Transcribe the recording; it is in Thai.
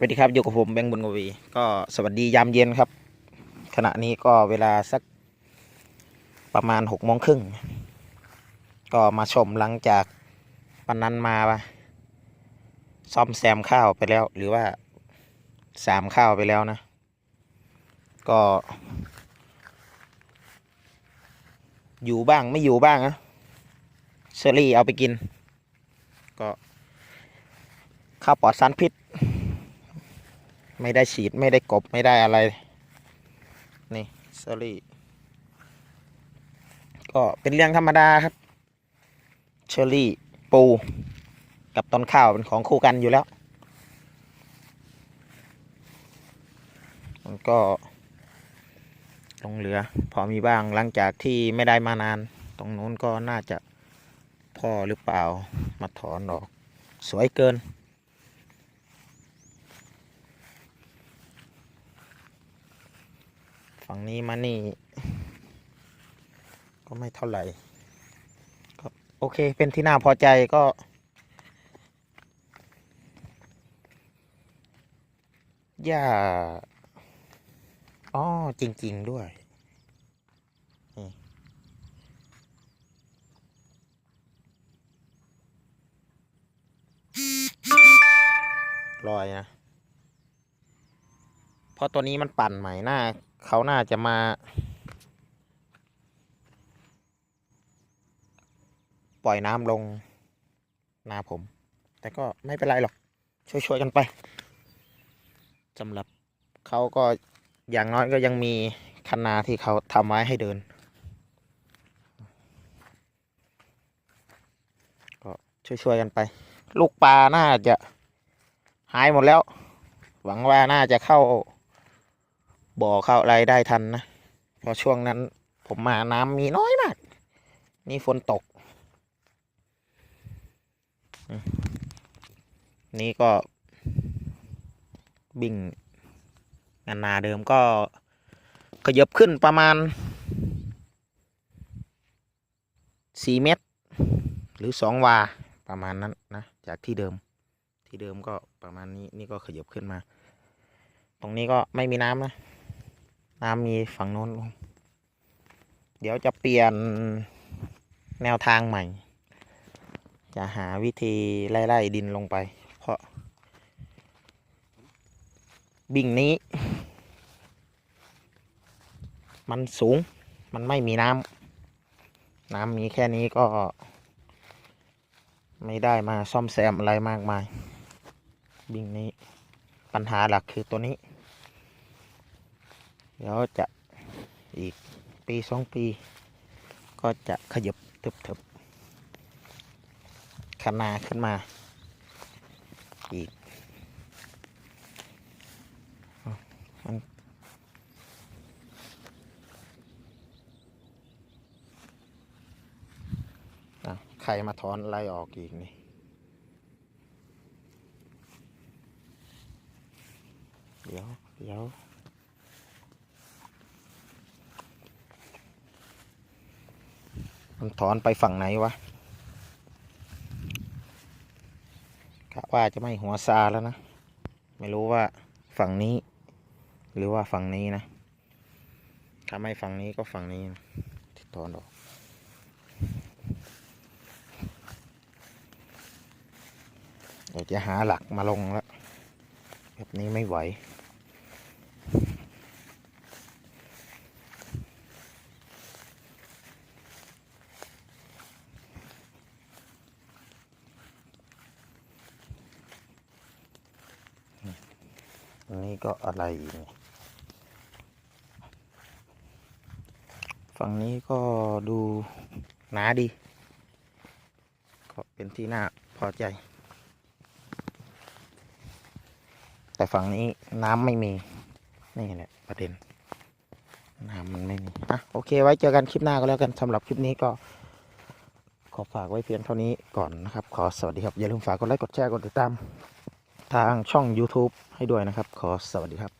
สวัสดีครับอยู่กับผมแบงค์บุญกวี ก็สวัสดียามเย็นครับ ขณะนี้ก็เวลาสักประมาณหกโมงครึ่งก็มาชมหลังจากวันนั้นมาซ่อมแซมข้าวไปแล้ว หรือว่าสามข้าวไปแล้วนะ ก็อยู่บ้างไม่อยู่บ้างนะเชอรี่เอาไปกิน ก็ข้าวปลอดสารพิษ ไม่ได้ฉีดไม่ได้กบไม่ได้อะไร นี่เซอรี่ก็เป็นเรื่องธรรมดาครับ เชอรี่ปู กับต้นข้าวเป็นของคู่กันอยู่แล้ว มันก็ลงเหลือ พอมีบ้างหลังจากที่ไม่ได้มานาน ตรงนู้นก็น่าจะพ่อหรือเปล่ามาถอนออก สวยเกิน ฝั่งนี้มานี่ ก็ไม่เท่าไหร่ก็โอเคเป็นที่น่าพอใจก็หญ้าอ๋อจริง ๆ ด้วยลอยนะ เพราะตัวนี้มันปั่นใหม่หน้า เขาน่าจะมา ปล่อยน้ำลงนาผม แต่ก็ไม่เป็นไรหรอก ช่วยๆกันไปสำหรับเขาก็อย่างน้อยก็ยังมีคันนาที่เขาทำไว้ให้เดิน ก็ช่วยๆกันไป ลูกปลาน่าจะหายหมดแล้ว หวังว่าน่าจะเข้า บ่อเข้าไรได้ทันนะเพราะช่วงนั้นผมมาน้ำมีน้อยมาก นี่ฝนตก นี่ก็ บิ่งงานนาเดิมก็ขยับขึ้นประมาณสี่เมตร หรือสองวาประมาณนั้นนะ จากที่เดิมที่เดิมก็ประมาณนี้นี่ก็ขยับขึ้นมา ตรงนี้ก็ไม่มีน้ำนะ น้ำมีฝั่งโน้นเดี๋ยวจะเปลี่ยนแนวทางใหม่ จะหาวิธีไล่ ๆ ดินลงไป เพราะ บิ่งนี้ มันสูง มันไม่มีน้ำ น้ำมีแค่นี้ก็ ไม่ได้มาซ่อมแซมอะไรมากมาย บิ่งนี้ ปัญหาหลักคือตัวนี้ เดี๋ยวจะอีกปีสองปี ก็จะขยับทึบๆคนาขึ้นมา อีกมันใครมาถอนอะไรออกอีกนี่เดี๋ยวเดี๋ยว มันถอนไปฝั่งไหนวะกะว่าจะไม่หัวซาแล้วนะ ไม่รู้ว่าฝั่งนี้ หรือว่าฝั่งนี้นะ ถ้าไม่ฝั่งนี้ก็ฝั่งนี้ที่ถอนออกเดี๋ยวจะหาหลักมาลงแล้ว แบบนี้ไม่ไหว อันนี้ก็อะไรอีกฝั่งนี้ก็ดูหนาดี ก็เป็นที่น่าพอใจ แต่ฝั่งนี้น้ำไม่มี นี่แหละประเด็น น้ำมันไม่มีอะโอเค ไว้เจอกันคลิปหน้าก็แล้วกันสำหรับคลิปนี้ก็ ขอฝากไว้เพียงเท่านี้ก่อนนะครับ ขอสวัสดีครับ อย่าลืมฝากกดไลค์กดแชร์กดติดตาม ทางช่อง YouTube ให้ด้วยนะครับ ขอสวัสดีครับ